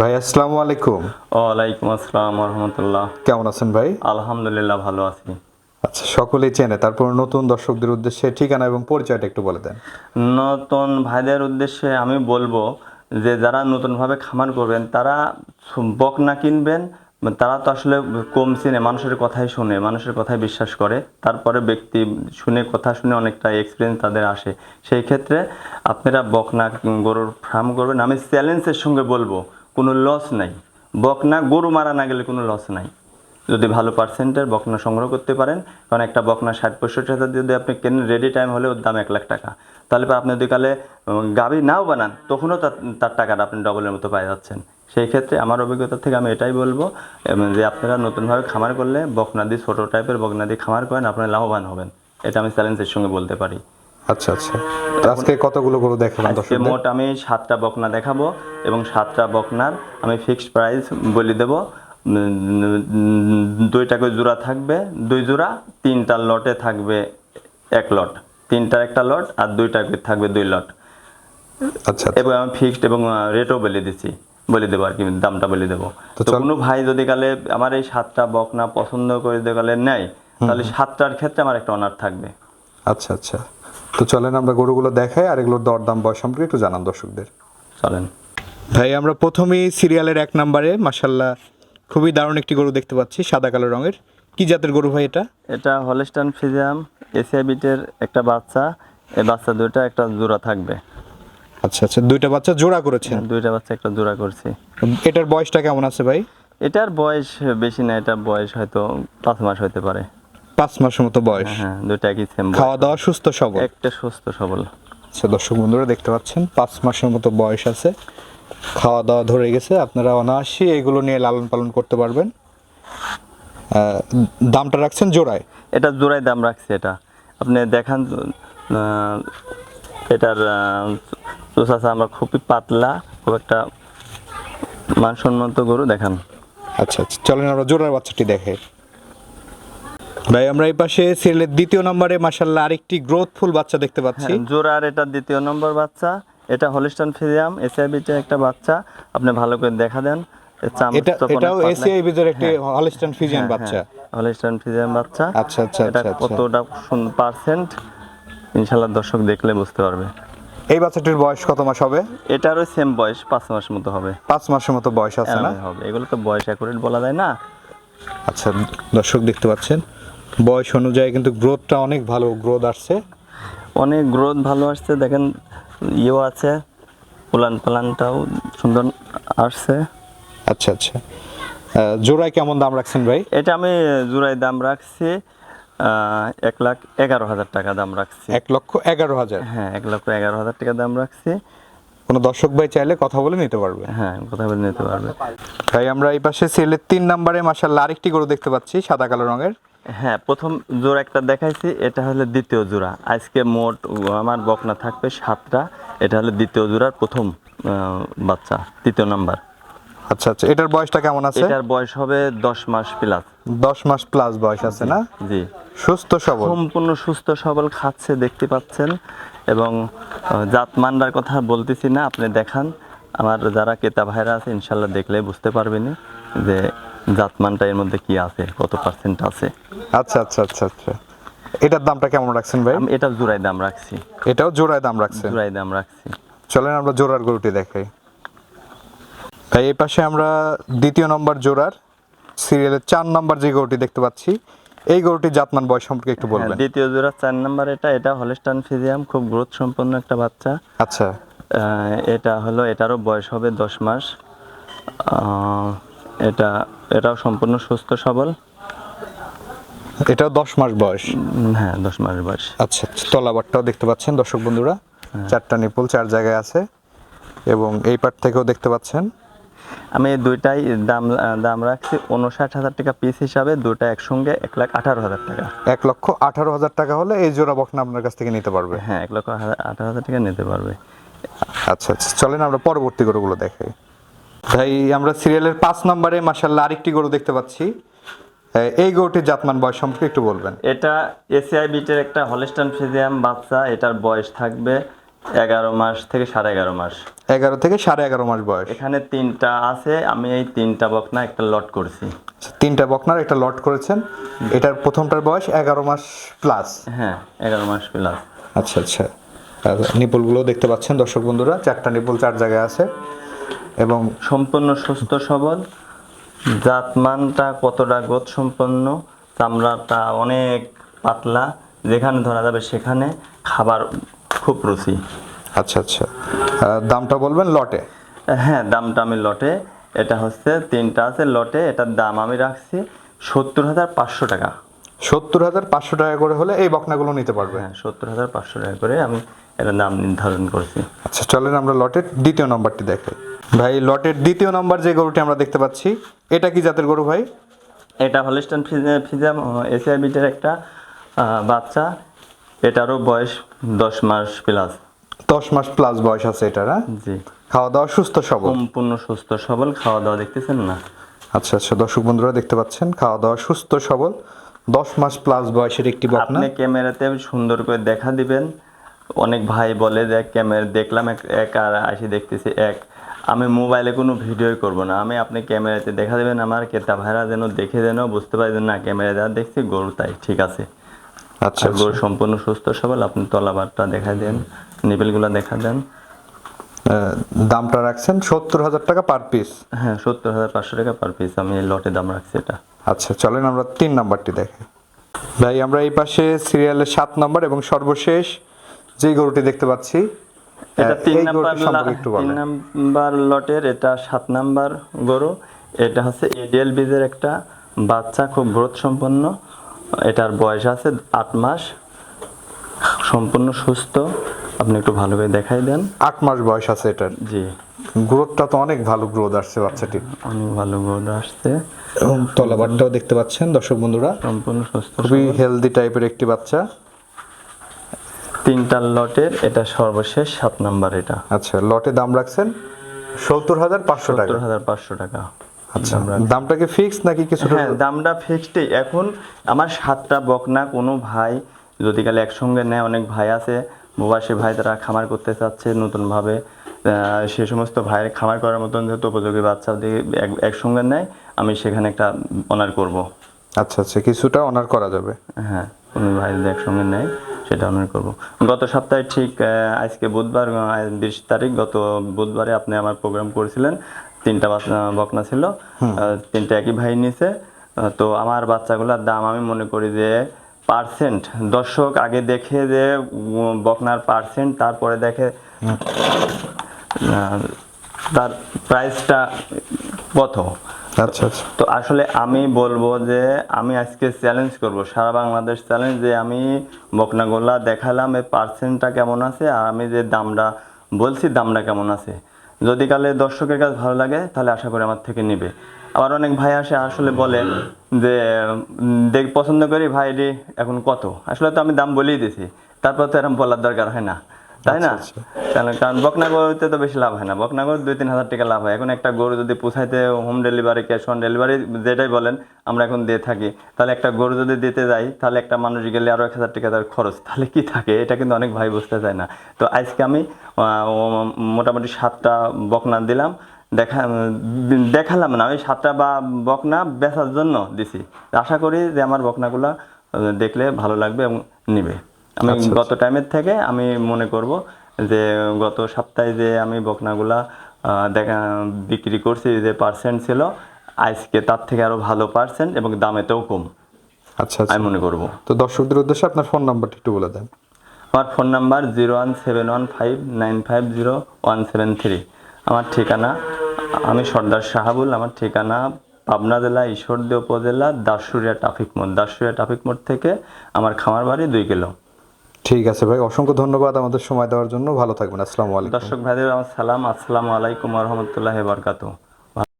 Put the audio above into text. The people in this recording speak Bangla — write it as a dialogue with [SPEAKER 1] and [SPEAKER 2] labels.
[SPEAKER 1] ভাই আসসালামু আলাইকুম।
[SPEAKER 2] ওয়ালাইকুম আসসালাম রহমতুল্লাহ
[SPEAKER 1] কেমন আছেন ভাই?
[SPEAKER 2] আলহামদুলিল্লাহ ভালো আছি।
[SPEAKER 1] আচ্ছা সকলেই চেনে। তারপর নতুন দর্শকদের উদ্দেশ্যে ঠিকানা এবং পরিচয়টা একটু বলে দেন।
[SPEAKER 2] নতুন ভাইদের উদ্দেশ্যে আমি বলব যে যারা নতুনভাবে খামার করবেন তারা বক না কিনবেন তারা তো আসলে কম চিনে মানুষের কথাই শুনে মানুষের কথাই বিশ্বাস করে। তারপরে ব্যক্তি শুনে কথা শুনে অনেকটা এক্সপিরিয়েন্স তাদের আসে। সেই ক্ষেত্রে আপনারা বকনা গরুর ফার্ম করবেন। আমি চ্যালেঞ্জের সঙ্গে বলব। কোনো লস নাই। বকনা, গরু মারা না গেলে কোনো লস নাই। যদি ভালো পার্সেন্টের বকনা সংগ্রহ করতে পারেন, কারণ একটা বকনা ষাট, পঁয়ষট্টি হাজার যদি আপনি কেনেন রেডি টাইম হলে ওর দাম এক লাখ টাকা। তাহলে আপনি যদি কালে গাভী নাও বানান, তখনও তার তার টাকাটা আপনি ডবলের মতো পাই যাচ্ছেন। সেই ক্ষেত্রে আমার অভিজ্ঞতা থেকে আমি এটাই বলব যে আপনারা নতুনভাবে খামার করলে বকনা দিয়ে ছোটো টাইপের বকনা দিয়ে খামার করেন আপনারা লাভবান হবেন। এটা আমি চ্যালেঞ্জের সঙ্গে বলতে পারি।
[SPEAKER 1] আচ্ছা আচ্ছা। আজকে কতগুলো গরু দেখাবেন
[SPEAKER 2] আজকে মোট আমি সাতটা বকনা দেখাবো এবং সাতটা বকনার আমি ফিক্সড প্রাইস বলে দেবো। দুইটা করে জোড়া থাকবে দুই জোড়া তিনটা লটে থাকবে এক লট। তিনটার একটা লট আর দুইটা করে থাকবে দুই লট।
[SPEAKER 1] আচ্ছা
[SPEAKER 2] এবং আমি ফিক্সড এবং রেটও বলে দিচ্ছি বলে দেবো আর কি দামটা বলে দেবো।
[SPEAKER 1] তো
[SPEAKER 2] তো কোনো ভাই যদি কালে আমার এই সাতটা বকনা পছন্দ করে দিয়ে গেলে নেয় তাহলে সাতটার ক্ষেত্রে আমার একটা অনার থাকবে।
[SPEAKER 1] আচ্ছা আচ্ছা। তো চলেন আমরা গরুগুলো দেখাই আর এগুলোর দরদাম বয়স সম্পর্কে একটু জানান দর্শকদের।
[SPEAKER 2] চলেন।
[SPEAKER 1] ভাই আমরা প্রথমেই সিরিয়ালের এক নম্বরে মাসাল্লাহ খুবই দারুণ একটি গরু দেখতে পাচ্ছি সাদা কালো রঙের। কি জাতের গরু ভাই এটা?
[SPEAKER 2] এটা হলস্টান ফিজিয়াম এশিয়া বিটের একটা বাচ্চা এই বাচ্চা দুইটা একটা জোড়া থাকবে।
[SPEAKER 1] আচ্ছা আচ্ছা দুইটা বাচ্চা জোড়া করেছেন?
[SPEAKER 2] দুইটা বাচ্চা একটা জোড়া করছি।
[SPEAKER 1] এটার বয়সটা কেমন আছে ভাই?
[SPEAKER 2] এটার বয়স বেশি না এটা বয়স হয়তো পাঁচ মাস হতে পারে।
[SPEAKER 1] পাঁচ মাসের মতো বয়স।
[SPEAKER 2] হ্যাঁ দুইটা একই সেম
[SPEAKER 1] খাওয়া দাওয়া সুস্থ সবল।
[SPEAKER 2] একটা সুস্থ সবল।
[SPEAKER 1] আচ্ছা দর্শক বন্ধুরা দেখতে পাচ্ছেন পাঁচ মাসের মতো বয়স আছে। খাওয়া দাওয়া ধরে গেছে আপনারা অনায়াসই এগুলো নিয়ে লালন পালন করতে পারবেন। দামটা রাখছেন জোড়ায়?
[SPEAKER 2] এটা জোড়ায় দাম রাখছি এটা। আপনি দেখান এটার চোষাচা আমরা খুবই পাতলা খুব একটা মানসম্মত গরু দেখান।
[SPEAKER 1] আচ্ছা আচ্ছা চলেন আমরা জোড়ার বাচ্চাটি দেখে ভাই আমরা এই পাশে সিরিয়ালের দ্বিতীয় নম্বরে মাসাল্লাহ আরেকটি গ্রোথফুল বাচ্চা দেখতে পাচ্ছি।
[SPEAKER 2] হ্যাঁ, জোড়ার এটা দ্বিতীয় নম্বর বাচ্চা। এটা হলিস্টান ফিজিয়াম এসআইবিতে একটা বাচ্চা। আপনি ভালো করে দেখা দেন।
[SPEAKER 1] এটা এটাও
[SPEAKER 2] পাতলা।
[SPEAKER 1] একটি হলিস্টান ফিজিয়ান বাচ্চা।
[SPEAKER 2] হলিস্টান ফিজিয়াম বাচ্চা।
[SPEAKER 1] আচ্ছা আচ্ছা
[SPEAKER 2] এটা
[SPEAKER 1] আচ্ছা
[SPEAKER 2] কতটা পার্সেন্ট ইনশাল্লাহ দর্শক দেখলে বুঝতে পারবে।
[SPEAKER 1] এই বাচ্চাটির বয়স কত মাস হবে?
[SPEAKER 2] এটারও সেম বয়স পাঁচ মাস মতো হবে।
[SPEAKER 1] পাঁচ মাসের মতো বয়স আছে না?
[SPEAKER 2] হবে। এগুলো তো বয়স অ্যাকুরেট বলা যায় না।
[SPEAKER 1] আচ্ছা দর্শক দেখতে পাচ্ছেন। বয়স অনুযায়ী কিন্তু গ্রোথটা অনেক ভালো গ্রোথ আসছে।
[SPEAKER 2] অনেক গ্রোথ ভালো আসছে দেখেন ইয়েও আছে প্লান প্লানটাও সুন্দর আসছে।
[SPEAKER 1] আচ্ছা আচ্ছা। জোড়ায় কেমন দাম রাখছেন ভাই?
[SPEAKER 2] এটা আমি জোড়ায় দাম রাখছি এক লাখ এগারো হাজার টাকা দাম রাখছি।
[SPEAKER 1] এক লক্ষ এগারো হাজার?
[SPEAKER 2] হ্যাঁ এক লক্ষ এগারো হাজার টাকা দাম রাখছি।
[SPEAKER 1] কোনো দর্শক ভাই চাইলে কথা বলে নিতে পারবে।
[SPEAKER 2] হ্যাঁ কথা বলে নিতে পারবে।
[SPEAKER 1] ভাই আমরা এই পাশে সিলের তিন নম্বরে মাসাল্লাহ আরেকটি গরু দেখতে পাচ্ছি সাদা কালো রঙের।
[SPEAKER 2] হ্যাঁ প্রথম জোড়া একটা দেখাইছি এটা হলো দ্বিতীয় জোড়া। আজকে মোট আমার বকনা থাকবে সাতটা এটা হলো দ্বিতীয় জোড়ার প্রথম বাচ্চা তৃতীয় নাম্বার।
[SPEAKER 1] আচ্ছা আচ্ছা এটার বয়সটা কেমন আছে?
[SPEAKER 2] এটার বয়স হবে দশ মাস প্লাস
[SPEAKER 1] দশ মাস প্লাস বয়স আছে না?
[SPEAKER 2] জি
[SPEAKER 1] সুস্থ সবল।
[SPEAKER 2] সম্পূর্ণ সুস্থ সবল খাচ্ছে দেখতে পাচ্ছেন। এবং জাত মান্ডার কথা বলতেছি না আপনি দেখান। আমার যারা ক্রেতা ভাইরা আছে ইনশাল্লাহ দেখলে বুঝতে পারবেন যে জাতমানটা এর মধ্যে কি আছে? কত পার্সেন্ট আছে?
[SPEAKER 1] আচ্ছা আচ্ছা আচ্ছা আচ্ছা। এটার দামটা কেমন রাখছেন ভাই?
[SPEAKER 2] আমি এটা জোড়ায় দাম রাখছি।
[SPEAKER 1] এটাও জোড়ায় দাম রাখছেন?
[SPEAKER 2] জোড়ায় দাম রাখছি।
[SPEAKER 1] চলেন আমরা জোড়ার গরুটি দেখাই। ভাই এই পাশে আমরা দ্বিতীয় নম্বর জোড়ার সিরিয়ালের চার নম্বর যে গরুটি দেখতে পাচ্ছি এই গরুটির জাতমান বয়স সম্পর্কে একটু
[SPEAKER 2] হ্যাঁ,
[SPEAKER 1] বলবেন।
[SPEAKER 2] দ্বিতীয় জোড়া চার নাম্বার এটা এটা হলস্টান ফিজিয়াম খুব গ্রোথ সম্পন্ন একটা বাচ্চা।
[SPEAKER 1] আচ্ছা।
[SPEAKER 2] এটা হলো এটারও বয়স হবে দশ মাস। এটা এটাও সম্পূর্ণ সুস্থ সবল।
[SPEAKER 1] এটাও দশ মাস বয়স?
[SPEAKER 2] হ্যাঁ দশ মাস বয়স।
[SPEAKER 1] আচ্ছা আচ্ছা। তলাবারটাও দেখতে পাচ্ছেন দর্শক বন্ধুরা। চারটা নিপুল চার জায়গায় আছে। এবং এই পাট থেকেও দেখতে পাচ্ছেন।
[SPEAKER 2] আমি দুইটাই দাম দাম রাখছি উনষাট হাজার টাকা পিস হিসাবে দুটা একসঙ্গে এক লাখ আঠারো হাজার টাকা।
[SPEAKER 1] এক লক্ষ আঠারো হাজার টাকা হলে এই জোড়া বকনা আপনার কাছ থেকে নিতে পারবে।
[SPEAKER 2] হ্যাঁ এক লক্ষ আঠারো হাজার টাকা নিতে পারবে।
[SPEAKER 1] আচ্ছা আচ্ছা। চলেন আমরা পরবর্তী গরুগুলো দেখাই। ভাই আমরা সিরিয়ালের পাঁচ নম্বরে মাসাল্লাহ আরেকটি গরু দেখতে পাচ্ছি। এই গরুটির জাতমান বয়স সম্পর্কে একটু বলবেন।
[SPEAKER 2] এটা এসিআই বিটের একটা হলস্টান ফিজিয়াম বাচ্চা এটার বয়স থাকবে এগারো মাস থেকে সাড়ে এগারো মাস।
[SPEAKER 1] এগারো থেকে সাড়ে এগারো মাস বয়স।
[SPEAKER 2] এখানে তিনটা আছে আমি এই তিনটা বকনা একটা লট করছি।
[SPEAKER 1] আচ্ছা, তিনটা বকনার একটা লট করেছেন। এটার প্রথমটার বয়স এগারো মাস প্লাস
[SPEAKER 2] হ্যাঁ এগারো মাস প্লাস
[SPEAKER 1] আচ্ছা আচ্ছা। নিপলগুলো দেখতে পাচ্ছেন দর্শক বন্ধুরা চারটা নিপুল চার জায়গায় আছে। এবং
[SPEAKER 2] সম্পূর্ণ সুস্থ সবল। জাতমানটা কতটা গোদ সম্পন্ন চামড়াটা অনেক পাতলা যেখানে ধরা যাবে সেখানে খাবার খুব রুচি।
[SPEAKER 1] আচ্ছা আচ্ছা। দামটা বলবেন লটে?
[SPEAKER 2] হ্যাঁ দামটা আমি লটে। এটা হচ্ছে তিনটা আছে লটে এটার দাম আমি রাখছি সত্তর হাজার পাঁচশো টাকা।
[SPEAKER 1] সত্তর হাজার পাঁচশো টাকা করে হলে এই বকনাগুলো নিতে পারবে?
[SPEAKER 2] হ্যাঁ সত্তর হাজার পাঁচশো টাকা করে আমি এটার দাম নির্ধারণ করছি।
[SPEAKER 1] আচ্ছা চলেন আমরা লটের দ্বিতীয় নম্বরটি দেখাই। ভাই লটের দ্বিতীয় নম্বর যে গরুটি আমরা দেখতে পাচ্ছি এটা কি জাতের গরু ভাই?
[SPEAKER 2] এটা হলিস্টান ফিজাম এসিআই বিটের একটা বাচ্চা। এটারও বয়স দশ মাস প্লাস।
[SPEAKER 1] দশ মাস প্লাস বয়স আছে এটার হ্যাঁ?
[SPEAKER 2] জি।
[SPEAKER 1] খাওয়া দাওয়া সুস্থ সবল?
[SPEAKER 2] সম্পূর্ণ সুস্থ সবল খাওয়া দাওয়া দেখতেছেন না?
[SPEAKER 1] আচ্ছা আচ্ছা দর্শক বন্ধুরা দেখতে পাচ্ছেন খাওয়া দাওয়া সুস্থ সবল। দশ মাস প্লাস বয়সের একটি বকনা
[SPEAKER 2] আপনি ক্যামেরাতে সুন্দর করে দেখা দিবেন। অনেক ভাই বলে যে ক্যামেরা দেখলাম এক- এক আর আসি দেখতেছি এক। আমি মোবাইলে কোনো ভিডিওই করব না। আমি আপনি ক্যামেরাতে দেখা দেবেন আমার ক্রেতা ভাইরা যেন দেখে যেন বুঝতে পারে না ক্যামেরা যা দেখছি গরু তাই ঠিক আছে?
[SPEAKER 1] আচ্ছা
[SPEAKER 2] গরু সম্পূর্ণ সুস্থ সবল আপনি তলাবারটা দেখা দেন নিবেলগুলো দেখা দেন।
[SPEAKER 1] দামটা রাখছেন সত্তর হাজার টাকা পার পিস
[SPEAKER 2] হ্যাঁ সত্তর হাজার পাঁচশো টাকা পার পিস আমি লটে দাম রাখছি এটা।
[SPEAKER 1] আচ্ছা চলেন আমরা তিন নাম্বারটি দেখি। ভাই আমরা এই পাশে সিরিয়ালের সাত নম্বর এবং সর্বশেষ যে গরুটি দেখতে পাচ্ছি
[SPEAKER 2] এটা
[SPEAKER 1] আহ,
[SPEAKER 2] তিন নাম্বার
[SPEAKER 1] গরুটি সম্পর্কে একটু
[SPEAKER 2] তিন নাম্বার লটের এটা সাত নাম্বার গরু। এটা হচ্ছে এডিএল বীজের একটা বাচ্চা খুব গ্রোথ সম্পন্ন এটার বয়স আছে আট মাস। সম্পূর্ণ সুস্থ। আপনি একটু ভালো করে দেখাই দেন।
[SPEAKER 1] আট মাস বয়স আছে এটার।
[SPEAKER 2] জি।
[SPEAKER 1] গ্রোথটা তো অনেক ভালো গ্রোথ আসছে বাচ্চাটির।
[SPEAKER 2] অনেক ভালো গ্রোথ আসছে।
[SPEAKER 1] এবং তলাবারটাও দেখতে পাচ্ছেন দর্শক বন্ধুরা।
[SPEAKER 2] সম্পূর্ণ সুস্থ
[SPEAKER 1] খুবই হেলদি টাইপের একটি বাচ্চা।
[SPEAKER 2] তিনটা লটের এটা সর্বশেষ সাত নাম্বার এটা।
[SPEAKER 1] আচ্ছা লটে দাম রাখছেন সত্তর হাজার পাঁচশো টাকা।
[SPEAKER 2] হাজার পাঁচশো টাকা।
[SPEAKER 1] আচ্ছা দামটা কি ফিক্স নাকি কিছু
[SPEAKER 2] হ্যাঁ দামটা ফিক্সডই এখন আমার সাতটা বকনা কোনো ভাই যদি কালে একসঙ্গে নেয় অনেক ভাই আছে প্রবাসী ভাই তারা খামার করতে চাচ্ছে নতুনভাবে সে সমস্ত ভাইয়ের খামার করার মতন যেহেতু উপযোগী বাচ্চা যদি এক- একসঙ্গে নেয় আমি সেখানে একটা অনার করব।
[SPEAKER 1] আচ্ছা আচ্ছা কিছুটা অনার করা যাবে।
[SPEAKER 2] হ্যাঁ কোনো ভাই যদি একসঙ্গে নেয় সেটা অনার করব। গত সপ্তাহে ঠিক আজকে বুধবার বিশ তারিখ গত বুধবারে আপনি আমার প্রোগ্রাম করেছিলেন। তিনটা বকনা ছিল। তিনটা একই ভাই নিছে। তো আমার বাচ্চাগুলোর দাম আমি মনে করি যে পার্সেন্ট দর্শক আগে দেখে যে বকনার পার্সেন্ট তারপরে দেখে তার প্রাইসটা কত?
[SPEAKER 1] আচ্ছা আচ্ছা।
[SPEAKER 2] তো আসলে আমি বলব যে আমি আজকে চ্যালেঞ্জ করব। সারা বাংলাদেশ চ্যালেঞ্জ যে আমি বকনাগোলা দেখালাম এই পার্সেন্টটা কেমন আছে আর আমি যে দামটা বলছি দামটা কেমন আছে। যদি কালে দর্শকের কাছে ভালো লাগে তাহলে আশা করি আমার থেকে নেবে। আবার অনেক ভাই আসে, আসলে বলে যে দেখ, পছন্দ করি, ভাই এখন কত? আসলে তো আমি দাম বলেই দিছি তারপর তো এরকম বলার দরকার হয় না। তাই না? তাহলে কারণ বকনা গরুতে তো বেশি লাভ হয় না। বকনা গরু দুই তিন হাজার টাকা লাভ হয়। এখন একটা গরু যদি পোষাইতে home delivery cash on delivery যেটাই বলেন আমরা এখন দিয়ে থাকি। তাহলে একটা গরু যদি দিতে যাই তাহলে একটা মানুষ গেলে আরও এক হাজার টাকা তার খরচ। তাহলে কি থাকে? এটা কিন্তু অনেক ভাই বুঝতে চায় না। তো আজকে আমি মোটামুটি সাতটা বকনা দিলাম। দেখা দেখালাম না ওই সাতটা বা বকনা বেচার জন্য দিছি। আশা করি যে আমার বকনাগুলা দেখলে ভালো লাগবে এবং নিবে। আমি গত টাইমের থেকে আমি মনে করব যে গত সপ্তাহে যে আমি বকনাগুলা দেখা বিক্রি করছি যে পার্সেন্ট ছিল আজকে তার থেকে আরও ভালো পার্সেন্ট এবং দামেতেও কম।
[SPEAKER 1] আচ্ছা আচ্ছা।
[SPEAKER 2] আমি মনে করব।
[SPEAKER 1] তো দর্শকদের উদ্দেশ্যে আপনার ফোন নাম্বারটি একটু বলে দেন।
[SPEAKER 2] আমার phone number zero one seven one five nine five zero one seven three আমার ঠিকানা আমি সর্দার শাহাবুল আমার ঠিকানা পাবনা জেলা ঈশ্বরদী উপজেলা দাসুরিয়া ট্রাফিক মোড়। দাসুরিয়া ট্রাফিক মোড় থেকে আমার খামার বাড়ি দুই কিলো।
[SPEAKER 1] ঠিক আছে ভাই, অসংখ্য ধন্যবাদ আমাদের সময় দেওয়ার জন্য। ভালো থাকবেন, আসসালামু আলাইকুম।
[SPEAKER 2] দর্শক ভাইদের আমার সালাম, আসসালামু আলাইকুম রহমতুল্লাহ বরকাতু